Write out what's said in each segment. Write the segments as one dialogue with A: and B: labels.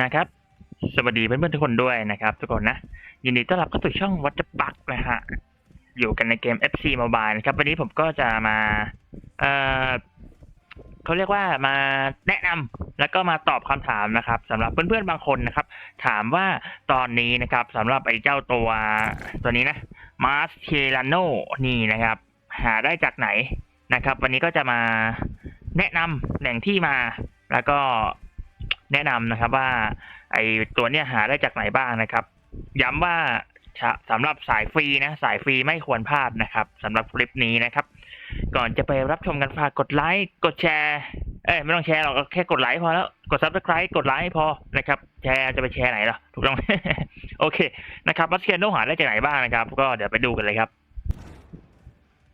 A: นะครับ สวัสดีเพื่อนๆทุกคนด้วยนะครับทุกคนนะ ยินดีต้อนรับเข้าสู่ช่องวัตปักนะฮะ อยู่กันในเกม FC Mobile นะครับ วันนี้ผมก็จะมา เอ่อเขาเรียกว่ามาแนะนำแล้วก็มาตอบคำถามนะครับสำหรับเพื่อนๆบางคนนะครับ ถามว่าตอนนี้นะครับสำหรับไอ้เจ้าตัวตัวนี้นะมาสเชลาโนนี่นะครับ หาได้จากไหนนะครับ วันนี้ก็จะมาแนะนำแหล่งที่มาแล้วก็ แนะนำนะครับว่าไอตัวเนี้ยหาได้จากไหนบ้างนะครับ ย้ำว่าสำหรับสายฟรีนะสายฟรีไม่ควรพลาดนะครับสำหรับคลิปนี้นะครับ ก่อนจะไปรับชมกันฝากกดไลค์กดแชร์เอ้ยไม่ต้องแชร์หรอกแค่กดไลค์พอแล้วกดซับสไคร b e กดไลค์พอนะครับ แชร์จะไปแชร์ไหนล่ะถูกต้อง โอเคนะครับมัสเคียโนหาได้จากไหนบ้างนะครับ ก็เดี๋ยวไปดูกันเลยครับ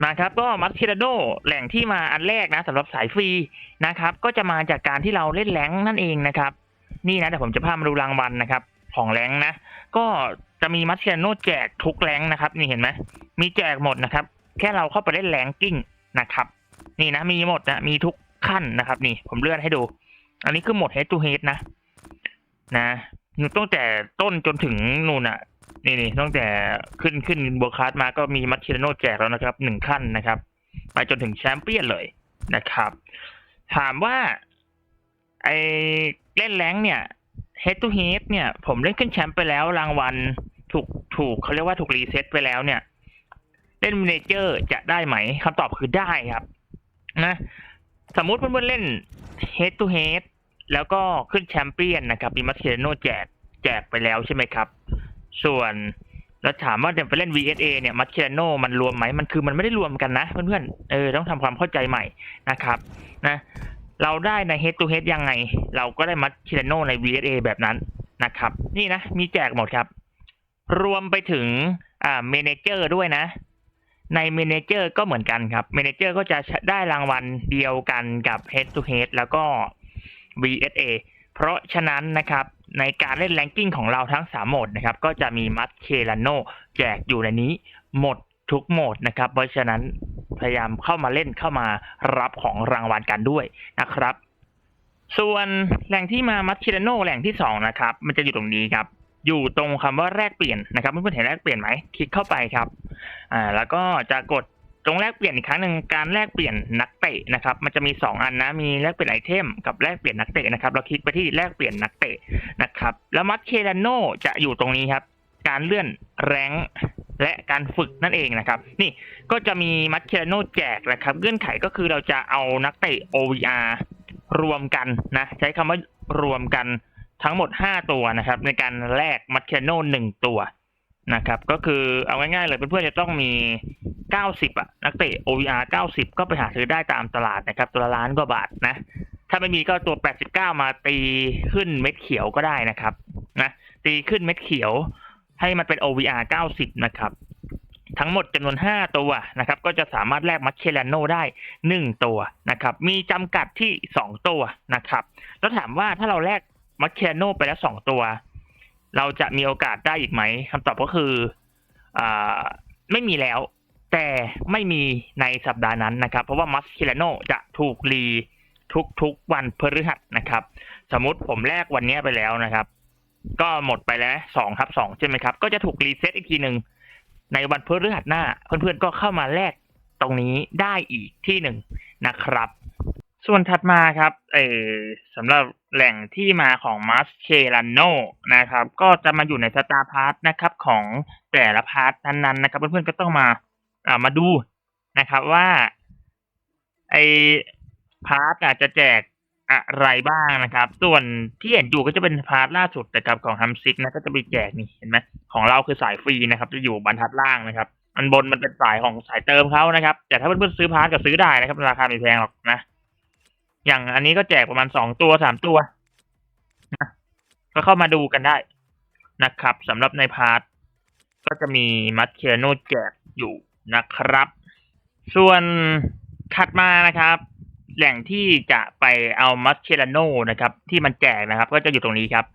A: มาครับก็มัสเคียโนแหล่งที่มาอันแรกนะสำหรับสายฟรีนะครับ ก็จะมาจากการที่เราเล่นแรงนั่นเองนะครับ นี่นะเดี๋ยวผมจะพามาดูรางวัลนะครับ ของแรงนะ ก็จะมีมัสเคียโนแจกทุกแรงนะครับ นี่เห็นไหมมีแจกหมดนะครับ แค่เราเข้าไปเล่นแรงกิ้งนะครับ นี่นะ มีหมดนะมีทุกขั้นนะครับ นี่ผมเลื่อนให้ดู อันนี้คือหมด head to head นะ นะตั้งแต่ต้นจนถึงนู่นอะ นี่นี่ตั้งแต่ขึ้นขึ้นบัวคาร์ดมาก็มีมัตเชโนแจกแล้วนะครับหนึ่งขั้นนะครับไปจนถึงแชมเปี้ยนเลยนะครับ ถามว่าไอเล่นแรงเนี่ย head to head เนี่ย ผมเล่นขึ้นแชมป์ไปแล้วรางวัลถูกถูกเขาเรียกว่าถูกรีเซ็ตไปแล้วเนี่ย เล่นเมเจอร์จะได้ไหมคำตอบคือได้ครับ นะ สมมุติเพื่อนๆเล่น head to head แล้วก็ขึ้นแชมเปี้ยนนะครับมีมัสเชโนแจกแจกไปแล้วใช่ไหมครับ ส่วนแล้วถามว่าจะไปเล่น VSA เนี่ยมัสเชโนมันรวมไหมมันคือมันไม่ได้รวมกันนะ เพื่อนๆเออต้องทำความเข้าใจใหม่นะครับนะเราได้ใน head to head ยังไง เราก็ได้มัสเชโนใน VSA แบบนั้นนะครับ นี่นะ มีแจกหมดครับ รวมไปถึงอ่าเมเนเจอร์ด้วยนะ ในเมเนเจอร์ก็เหมือนกันครับเมเนเจอร์ก็จะได้รางวัลเดียวกันกับ Head to Head แล้วก็ VSA เพราะฉะนั้นนะครับ ในการเล่นแรงกิ้งของเราทั้ง 3 โหมดนะครับ ก็จะมีมัสเคลาโนแจกอยู่ในนี้หมดทุกโหมดนะครับ เพราะฉะนั้นพยายามเข้ามาเล่นเข้ามารับของรางวัลกันด้วยนะครับ ส่วนแหล่งที่มามัสเคลาโนแหล่งที่สองนะครับ มันจะอยู่ตรงนี้ครับ อยู่ตรงคำว่าแลกเปลี่ยนนะครับเพื่อนๆเห็นแลกเปลี่ยนไหมคลิกเข้าไปครับอ่าแล้วก็จะกดตรงแลกเปลี่ยนอีกครั้งหนึ่งการแลกเปลี่ยนนักเตะนะครับ มันจะมีสองอันนะ มีแลกเปลี่ยนไอเทมกับแลกเปลี่ยนนักเตะนะครับ เราคลิกไปที่แลกเปลี่ยนนักเตะ นะครับ แล้วมัดเคลาโนจะอยู่ตรงนี้ครับ การเลื่อนแรงและการฝึกนั่นเองนะครับ นี่ก็จะมีมัดเคลาโนแจกนะครับ เงื่อนไขก็คือเราจะเอานักเตะ OVR รวมกันนะ ใช้คำว่ารวมกันทั้งหมด 5 ตัวนะครับ ในการแลกมัดเคลาโนหนึ่งตัวนะครับ ก็คือเอาง่ายๆเลยเพื่อนๆจะต้องมี 90 อะ นักเตะ OVR 90 ก็ไปหาซื้อได้ตามตลาดนะครับ ตัวละล้านกว่าบาทนะ ถ้าไม่มีก็ตัว 89 มาตีขึ้นเม็ดเขียวก็ได้นะครับ นะ ตีขึ้นเม็ดเขียวให้มันเป็น OVR 90 นะครับ ทั้งหมดจำนวน 5 ตัวนะครับ ก็จะสามารถแลกมัชเชลาโนได้ 1 ตัวนะครับ มีจำกัดที่ 2 ตัวนะครับ แล้วถามว่าถ้าเราแลกมัชเชลาโนไปแล้ว 2 ตัว เราจะมีโอกาสได้อีกไหมคำตอบก็คืออไม่มีแล้ว แต่ไม่มีในสัปดาห์นั้นนะครับ เพราะว่ามัสคิลาโนจะถูกรี ทุกๆวันพฤหัสนะครับ สมมติผมแลกวันนี้ไปแล้วนะครับ ก็หมดไปแล้วสองครับสองใช่ไหมครับ ก็จะถูกรีเซ็ตอีกทีหนึ่งในวันพฤหัสหน้า เพื่อนๆก็เข้ามาแลกตรงนี้ได้อีกที่หนึ่งนะครับ ส่วนถัดมาครับเออสำหรับแหล่งที่มาของมัสเคลาโนนะครับ ก็จะมาอยู่ในสตาร์พาร์ทนะครับของแต่ละพาร์ทนั้นๆนะครับ เพื่อนๆก็ต้องมาอ่ามาดูนะครับว่าไอ พาร์ทอาจจะแจกอะไรบ้างนะครับ ส่วนที่เห็นอยู่ก็จะเป็นพาร์ทล่าสุดนะครับของฮัมซิกนะก็จะมีแจกนี่เห็นไหมของเราคือสายฟรีนะครับ จะอยู่บรรทัดล่างนะครับอันบนมันเป็นสายของสายเติมเขานะครับ แต่ถ้าเพื่อนๆซื้อพาร์ทก็ซื้อได้นะครับราคาไม่แพงหรอกนะ อย่างอันนี้ก็แจกประมาณสองตัวสามตัวนะก็เข้ามาดูกันได้นะครับสำหรับในพาร์ทก็จะมีมัดเคียโนแจกอยู่นะครับ ส่วนถัดมานะครับ แหล่งที่จะไปเอามัสเคลาโนนะครับ ที่มันแจกนะครับ ก็จะอยู่ตรงนี้ครับ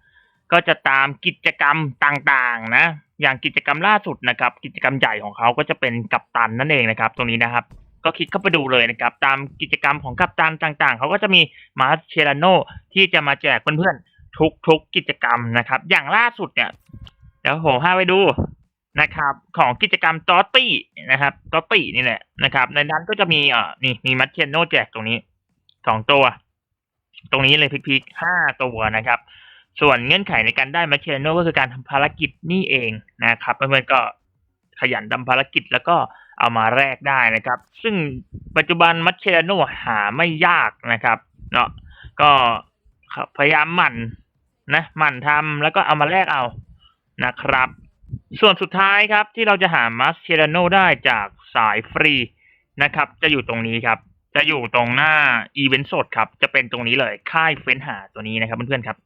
A: ก็จะตามกิจกรรมต่างๆ นะ อย่างกิจกรรมล่าสุดนะครับ กิจกรรมใหญ่ของเขาก็จะเป็นกัปตันนั่นเองนะครับ ตรงนี้นะครับ ก็คลิกเข้าไปดูเลยนะครับ ตามกิจกรรมของกัปตันต่างๆ เขาก็จะมีมาสเชลาโนที่จะมาแจกเพื่อนๆทุกทุกกิจกรรมนะครับ อย่างล่าสุดเนี่ยเดี๋ยวผมพาไปดูนะครับ ของกิจกรรมตอตตี้นะครับตอตตี้นี่แหละนะครับ ในนั้นก็จะมีอ่านี่มีมัชเชนโนแจกตรงนี้ สองตัว ตรงนี้เลยพิกๆห้าตัวนะครับ ส่วนเงื่อนไขในการได้มัชเชนโนก็คือการทำภารกิจนี่เองนะครับเพื่อนๆก็ขยันทำภารกิจแล้วก็เอามาแลกได้นะครับ ซึ่งปัจจุบันมัชเชนโนหาไม่ยากนะครับ เนาะก็พยายามหมั่นนะหมั่นทำแล้วก็เอามาแลกเอานะครับ ส่วนสุดท้ายครับที่เราจะหามัสเชโนได้จากสายฟรีนะครับ จะอยู่ตรงนี้ครับ จะอยู่ตรงหน้าอีเวนต์สดครับ จะเป็นตรงนี้เลยค่ายเฟ้นหาตัวนี้นะครับเพื่อนๆครับ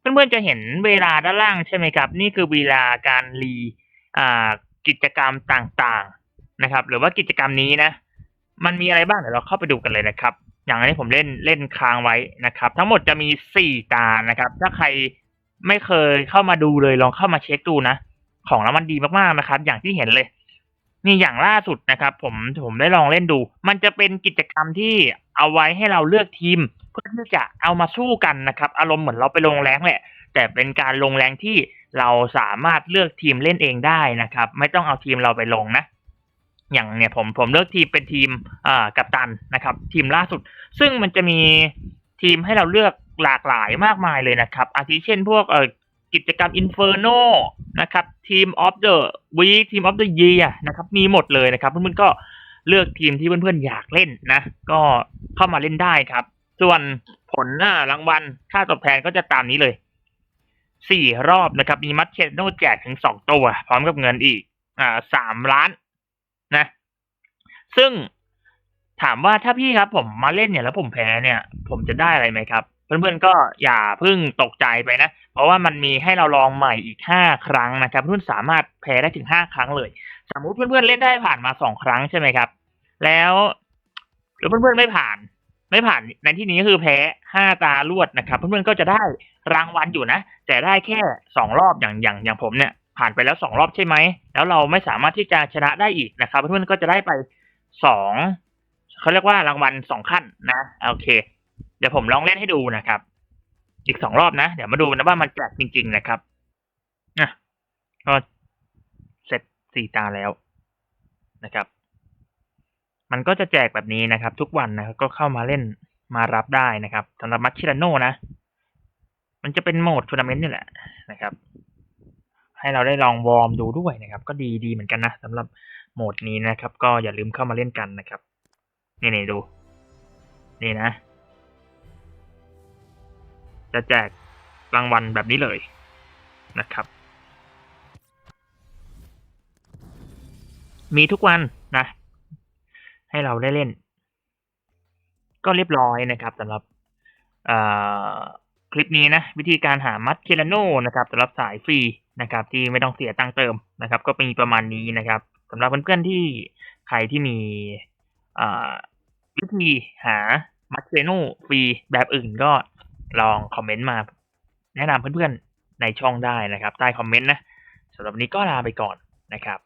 A: เพื่อนๆจะเห็นเวลาด้านล่างใช่ไหมครับ นี่คือเวลาการรีอ่ากิจกรรมต่างๆนะครับ หรือว่ากิจกรรมนี้นะ มันมีอะไรบ้างเดี๋ยวเราเข้าไปดูกันเลยนะครับ อย่างอันนี้ผมเล่นเล่นค้างไว้นะครับ ทั้งหมดจะมีสี่ตานะครับ ถ้าใครไม่เคยเข้ามาดูเลยลองเข้ามาเช็คดูนะ ของแล้วมันดีมากๆนะครับ อย่างที่เห็นเลย นี่อย่างล่าสุดนะครับ ผมผมได้ลองเล่นดู มันจะเป็นกิจกรรมที่เอาไว้ให้เราเลือกทีม เพื่อที่จะเอามาสู้กันนะครับ อารมณ์เหมือนเราไปลงแรงแหละ แต่เป็นการลงแรงที่เราสามารถเลือกทีมเล่นเองได้นะครับ ไม่ต้องเอาทีมเราไปลงนะ อย่างเนี่ยผมผมเลือกทีมเป็นทีมอ่ากัปตันนะครับ ทีมล่าสุด ซึ่งมันจะมีทีมให้เราเลือกหลากหลายมากมายเลยนะครับ อาทิเช่นพวกเอ่อกิจกรรม Inferno น นะครับทีม of the week ทีม of the year นะครับมีหมดเลยนะครับเพื่อนๆก็เลือกทีมที่เพื่อนๆอยากเล่นนะ ก็เข้ามาเล่นได้ครับ ส่วนผลอ่ารางวัลค่าตอบแทนก็จะตามนี้เลยสี่รอบนะครับ มีมัดเชนโนแจกถึงสองตัว พร้อมกับเงินอีก อ่าสามล้านนะ ซึ่งถามว่าถ้าพี่ครับผมมาเล่นเนี่ยแล้วผมแพ้เนี่ย ผมจะได้อะไรไหมครับ เพื่อนๆก็อย่าเพิ่งตกใจไปนะ เพราะว่ามันมีให้เราลองใหม่อีกห้าครั้งนะครับ เพื่อนสามารถแพ้ได้ถึงห้าครั้งเลย สมมุติเพื่อนๆเล่นได้ผ่านมาสองครั้งใช่ไหมครับ แล้วหรือเพื่อนๆไม่ผ่าน ไม่ผ่านในที่นี้ก็คือแพ้ห้าตารวดนะครับ เพื่อนๆก็จะได้รางวัลอยู่นะ แต่ได้แค่สองรอบอย่างอย่างอย่างผมเนี่ย ผ่านไปแล้วสองรอบใช่ไหม แล้วเราไม่สามารถที่จะชนะได้อีกนะครับ เพื่อนๆก็จะได้ไปสองเขาเรียกว่ารางวัลสองขั้นนะโอเค เดี๋ยวผมลองเล่นให้ดูนะครับ อีกสองรอบนะ เดี๋ยวมาดูนะว่ามันแจกจริง ๆ นะครับอะก็เสร็จสี่ตาแล้วนะครับ มันก็จะแจกแบบนี้นะครับ ทุกวันนะครับก็เข้ามาเล่นมารับได้นะครับสำหรับมัชชิราโน่นะ มันจะเป็นโหมดทัวร์นาเมนต์นี่แหละนะครับ ให้เราได้ลองวอร์มดูด้วยนะครับ ก็ดีดีเหมือนกันนะสำหรับโหมดนี้นะครับ ก็อย่าลืมเข้ามาเล่นกันนะครับ นี่นี่ดู นี่นะ จะแจกรางวัลแบบนี้เลยนะครับ มีทุกวันนะ ให้เราได้เล่น ก็เรียบร้อยนะครับสำหรับคลิปนี้นะวิธีการหามัดเคลาโนนะครับสำหรับสายฟรีนะครับ ที่ไม่ต้องเสียตังค์เติมนะครับ ก็มีประมาณนี้นะครับสำหรับเพื่อนๆที่ใครที่มีวิธีหามัดเคลาโนฟรีแบบอื่นก็ ลองคอมเมนต์มาแนะนำเพื่อนๆในช่องได้นะครับ ใต้คอมเมนต์นะสำหรับนี้ก็ลาไปก่อนนะครับ